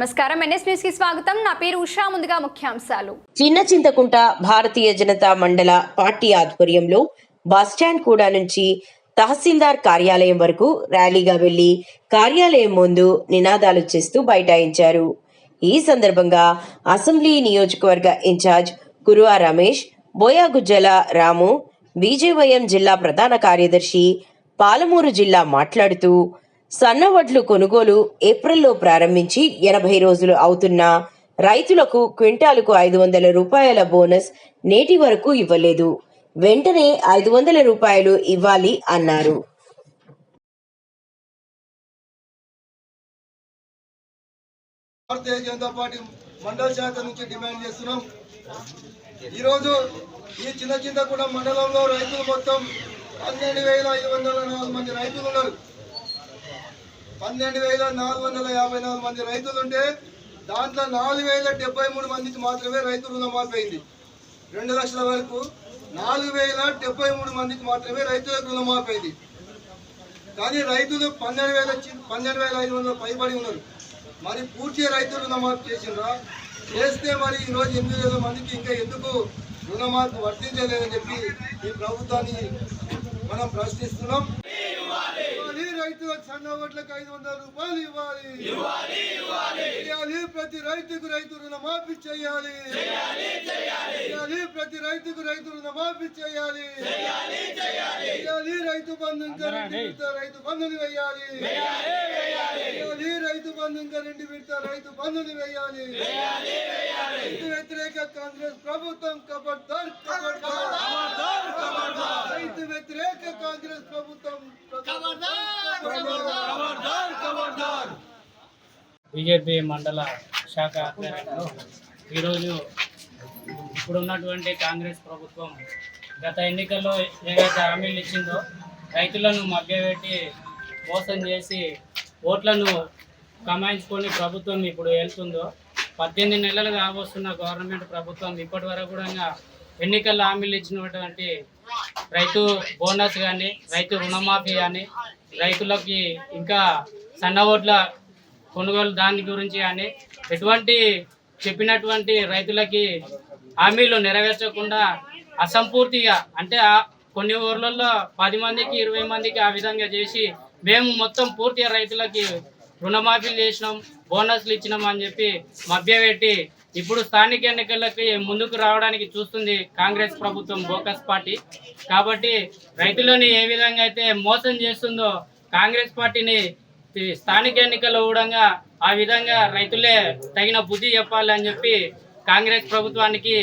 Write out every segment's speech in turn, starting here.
నమస్కారం. ఎన్ఎస్ న్యూస్కి స్వాగతం. నా పేరు ఉషా. ముందుగా ముఖ్యాంశాలు. చిన్న చింతకుంట భారతీయ జనతా మండల పార్టీ ఆధ్వర్యంలో బస్టాండ్ కూడా నుంచి తహసీల్దార్ కార్యాలయం వరకు ర్యాలీగా వెళ్ళి కార్యాలయం ముందు నినాదాలు చేస్తూ బైఠాయించారు. ఈ సందర్భంగా అసెంబ్లీ నియోజకవర్గ ఇన్ఛార్జ్ కురువా రమేష్ బోయాగుజ్జల రాము బీజేవైఎం జిల్లా ప్రధాన కార్యదర్శి పాలమూరు జిల్లా మాట్లాడుతూ సన్నవడ్లు కొనుగోలు ఏప్రిల్లో ప్రారంభించి ఎనభై రోజులు అవుతున్నా రైతులకు క్వింటాలకు ఐదు వందల రూపాయల బోనస్ నేటి వరకు ఇవ్వలేదు. వెంటనే ఐదు వందల రూపాయలు ఇవ్వాలి అన్నారు. భారతీయ జనతా పార్టీ మండల శాఖ నుంచి డిమాండ్ చేస్తున్నాం. ఈరోజు ఈ చిన్న చింతగూడ మండలంలో రైతులు మొత్తం పన్నెండు వేల ఐదు వందల నాలుగు మంది రైతులు ఉన్నారు. పన్నెండు వేల నాలుగు వందల యాభై నాలుగు మంది రైతులు ఉంటే దాంట్లో నాలుగు వేల డెబ్బై మూడు మందికి మాత్రమే రైతు రుణమాఫీ అయింది రెండు లక్షల వరకు నాలుగు వేల డెబ్బై మూడు మందికి మాత్రమే రైతులకు రుణమాఫీ అయింది కానీ రైతులు పన్నెండు వేల చి- పన్నెండు వేల ఐదు వందల పైబడి ఉన్నారు. మరి పూర్తి రైతు రుణమాఫీ చేసిండ్రా? చేస్తే మరి ఈరోజు ఎనిమిది వేల మందికి ఇంకా ఎందుకు రుణమాఫీ వర్తించలేదని చెప్పి ఈ ప్రభుత్వాన్ని మనం ప్రశ్నిస్తున్నాం. రైతులకు సన్న ఓట్లకు ఐదు వందల రూపాయలు ఇవ్వాలి. ఇవ్వాలి ప్రతి రైతుకు రైతు రుణమాఫీ చేయాలి. చేయాలి ప్రతి రైతుకు రైతు రుణమాఫీ చేయాలి. చేయాలి రైతు బంధు ఇంకా రెండు విడత రైతు బంధుని వేయాలి. వేయాలి రైతు బంధు ఇంకా రెండు విడత రైతు బంధుని వేయాలి. రైతు వ్యతిరేక కాంగ్రెస్ ప్రభుత్వం కబడ్దార్ కబడ్దార్. రైతు వ్యతిరేక కాంగ్రెస్ ప్రభుత్వం కబడ్దార్. బీజేపీ మండల శాఖ ఆధ్వర్యంలో ఈరోజు ఇప్పుడున్నటువంటి కాంగ్రెస్ ప్రభుత్వం గత ఎన్నికల్లో ఏదైతే హామీలు ఇచ్చిందో రైతులను మభ్యపెట్టి మోసం చేసి ఓట్లను కమాయించుకొని ప్రభుత్వం ఇప్పుడు వెళ్తుందో పద్దెనిమిది నెలలు కాబోస్తున్న గవర్నమెంట్ ప్రభుత్వం ఇప్పటి వరకు కూడా ఎన్నికల్లో హామీలు ఇచ్చినటువంటి రైతు బోనస్ కానీ రైతు రుణమాఫీ కానీ రైతులకి ఇంకా సన్న ఓట్ల కొనుగోలు దాని గురించి కానీ ఎటువంటి చెప్పినటువంటి రైతులకి హామీలు నెరవేర్చకుండా అసంపూర్తిగా అంటే కొన్ని ఊర్లలో పది మందికి ఇరవై మందికి ఆ విధంగా చేసి మేము మొత్తం పూర్తిగా రైతులకి రుణమాఫీలు చేసినాం బోనస్లు ఇచ్చినాం అని చెప్పి మభ్యపెట్టి ఇప్పుడు స్థానిక ఎన్నికలకి ముందుకు రావడానికి చూస్తుంది కాంగ్రెస్ ప్రభుత్వం బోకస్ పార్టీ. కాబట్టి రైతులని ఏ విధంగా అయితే మోసం చేస్తుందో కాంగ్రెస్ పార్టీని స్థానిక ఎన్నికల్లో కూడా ఆ విధంగా రైతులే తగిన బుద్ధి చెప్పాలని చెప్పి కాంగ్రెస్ ప్రభుత్వానికి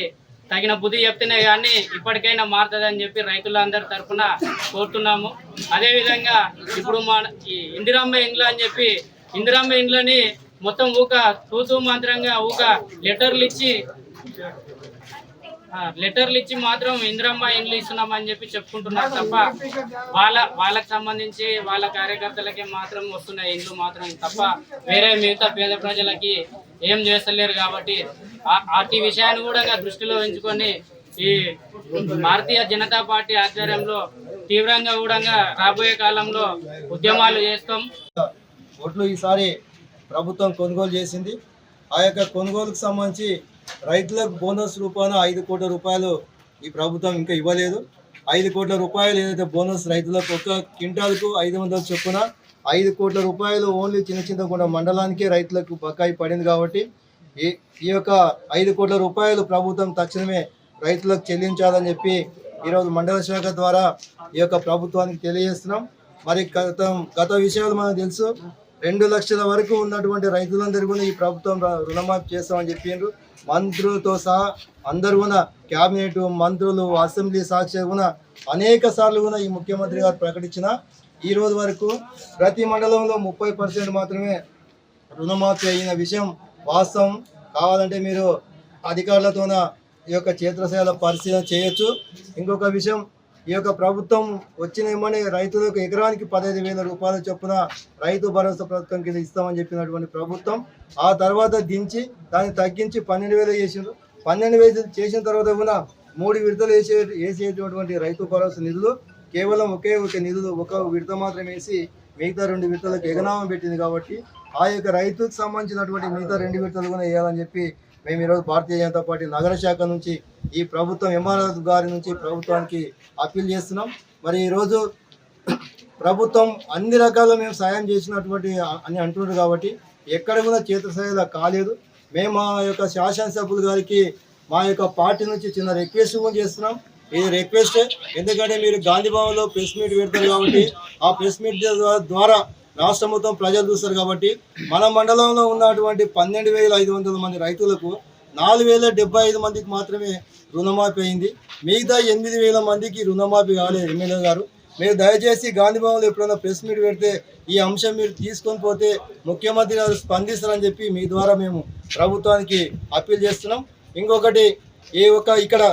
తగిన బుద్ధి చెప్తేనే కానీ ఇప్పటికైనా మారుతుందని చెప్పి రైతులందరి తరఫున కోరుతున్నాము. అదేవిధంగా ఇప్పుడు మన ఈ ఇందిరామ్మ ఇండ్లు అని చెప్పి ఇందిరామ్మ ఇండ్లని మొత్తం ఊక తూతూ మాత్రంగా ఊక లెటర్లు ఇచ్చి లెటర్లు ఇచ్చి మాత్రం ఇందిరమ్మ ఇండ్లు ఇస్తున్నామని చెప్పి చెప్పుకుంటున్నారు తప్ప వాళ్ళ వాళ్ళకి సంబంధించి వాళ్ళ కార్యకర్తలకి మాత్రం వస్తున్నాయి ఇండ్లు మాత్రం తప్ప వేరే మిగతా పేద ప్రజలకి ఏం చేస్తలేరు కాబట్టి ఆ- విషయాన్ని కూడా దృష్టిలో ఉంచుకొని ఈ భారతీయ జనతా పార్టీ ఆధ్వర్యంలో తీవ్రంగా కూడా రాబోయే కాలంలో ఉద్యమాలు చేస్తాం. ఓట్లు ఈసారి ప్రభుత్వం కొనుగోలు చేసింది. ఆ యొక్క కొనుగోలుకు సంబంధించి రైతులకు బోనస్ రూపాన ఐదు కోట్ల రూపాయలు ఈ ప్రభుత్వం ఇంకా ఇవ్వలేదు. ఐదు కోట్ల రూపాయలు ఏదైతే బోనస్ రైతులకు ఒక క్వింటాల్కు ఐదు వందల చొప్పున ఐదు కోట్ల రూపాయలు ఓన్లీ చిన్న చిన్న కూడా మండలానికి రైతులకు బకాయి పడింది కాబట్టి ఈ ఈ యొక్క ఐదు కోట్ల రూపాయలు ప్రభుత్వం తక్షణమే రైతులకు చెల్లించాలని చెప్పి ఈరోజు మండల శాఖ ద్వారా ఈ యొక్క ప్రభుత్వానికి తెలియజేస్తున్నాం. మరి గత గత విషయాలు మనకు తెలుసు. రెండు లక్షల వరకు ఉన్నటువంటి రైతులందరూ కూడా ఈ ప్రభుత్వం రుణమాఫీ చేస్తామని చెప్పిండ్రు మంత్రులతో సహా అందరు కూడా క్యాబినెట్ మంత్రులు అసెంబ్లీ సాక్షి కూడా అనేక సార్లు కూడా ఈ ముఖ్యమంత్రి గారు ప్రకటించిన ఈ రోజు వరకు ప్రతి మండలంలో ముప్పై పర్సెంట్ మాత్రమే రుణమాఫీ అయిన విషయం వాస్తవం. కావాలంటే మీరు అధికారులతోన ఈ యొక్క క్షేత్రశాల పరిశీలన చేయొచ్చు. ఇంకొక విషయం ఈ యొక్క ప్రభుత్వం వచ్చినేమని రైతులకు ఎకరానికి పదహైదు వేల రూపాయల చొప్పున రైతు భరోసా పథకం కింద ఇస్తామని చెప్పినటువంటి ప్రభుత్వం ఆ తర్వాత దించి దాన్ని తగ్గించి పన్నెండు వేలు చేసిండ్రు. పన్నెండు వేలు చేసిన తర్వాత కూడా మూడు విడతలు వేసే వేసేటటువంటి రైతు భరోసా నిధులు కేవలం ఒకే ఒక నిధులు ఒక విడత మాత్రం వేసి మిగతా రెండు విడతలకు ఎగనామం పెట్టింది కాబట్టి ఆ యొక్క రైతుకు సంబంధించినటువంటి మిగతా రెండు విడతలు కూడా వేయాలని చెప్పి మేము ఈరోజు భారతీయ జనతా పార్టీ నగర శాఖ నుంచి ఈ ప్రభుత్వం ఎంఆర్ఓ గారి నుంచి ప్రభుత్వానికి అప్పీల్ చేస్తున్నాం. మరి ఈరోజు ప్రభుత్వం అన్ని రకాల మేము సాయం చేసినటువంటి అని అంటున్నారు కాబట్టి ఎక్కడ కూడా చేతసాయలా కాలేదు. మేము మా యొక్క శాసనసభ్యులు గారికి మా యొక్క పార్టీ నుంచి చిన్న రిక్వెస్ట్ కూడా చేస్తున్నాం. ఇది రిక్వెస్ట్ ఎందుకంటే మీరు గాంధీ ప్రెస్ మీట్ పెడతారు కాబట్టి ఆ ప్రెస్ మీట్ ద్వారా రాష్ట్రం మొత్తం ప్రజలు చూస్తారు కాబట్టి మన మండలంలో ఉన్నటువంటి పన్నెండు వేల ఐదు వందల మంది రైతులకు నాలుగు వేల డెబ్బై ఐదు మందికి మాత్రమే రుణమాఫీ అయింది. మిగతా ఎనిమిది వేల మందికి రుణమాఫీ కాలేదు ఎమ్మెల్యే గారు. మీరు దయచేసి గాంధీభవన్లో ఎప్పుడైనా ప్రెస్ మీట్ పెడితే ఈ అంశం మీరు తీసుకొని పోతే ముఖ్యమంత్రి గారు స్పందిస్తారని చెప్పి మీ ద్వారా మేము ప్రభుత్వానికి అప్పీల్ చేస్తున్నాం. ఇంకొకటి ఈ ఒక ఇక్కడ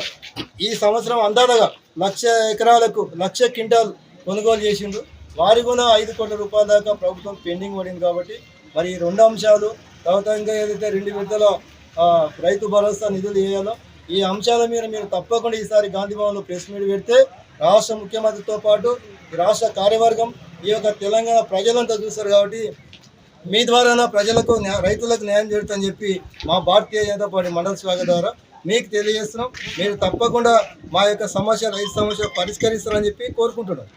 ఈ సంవత్సరం అందాదగా లక్ష ఎకరాలకు లక్ష క్వింటాల్ కొనుగోలు చేసిండ్రు. వారి కూడా ఐదు కోట్ల రూపాయల దాకా ప్రభుత్వం పెండింగ్ పడింది కాబట్టి మరి ఈ రెండు అంశాలు తర్వాత ఇంకా ఏదైతే రెండు విడతలో రైతు భరోసా నిధులు వేయాలో ఈ అంశాల మీద మీరు తప్పకుండా ఈసారి గాంధీ భవన్లో ప్రెస్ మీట్ పెడితే రాష్ట్ర ముఖ్యమంత్రితో పాటు రాష్ట్ర కార్యవర్గం ఈ యొక్క తెలంగాణ ప్రజలంతా చూస్తారు కాబట్టి మీ ద్వారా ప్రజలకు రైతులకు న్యాయం జరుగుతుందని చెప్పి మా భారతీయ జనతా పార్టీ మండల శాఖ ద్వారా మీకు తెలియజేస్తున్నాం. మీరు తప్పకుండా మా యొక్క సమస్య రైతు సమస్య పరిష్కరిస్తారని చెప్పి కోరుకుంటున్నాం.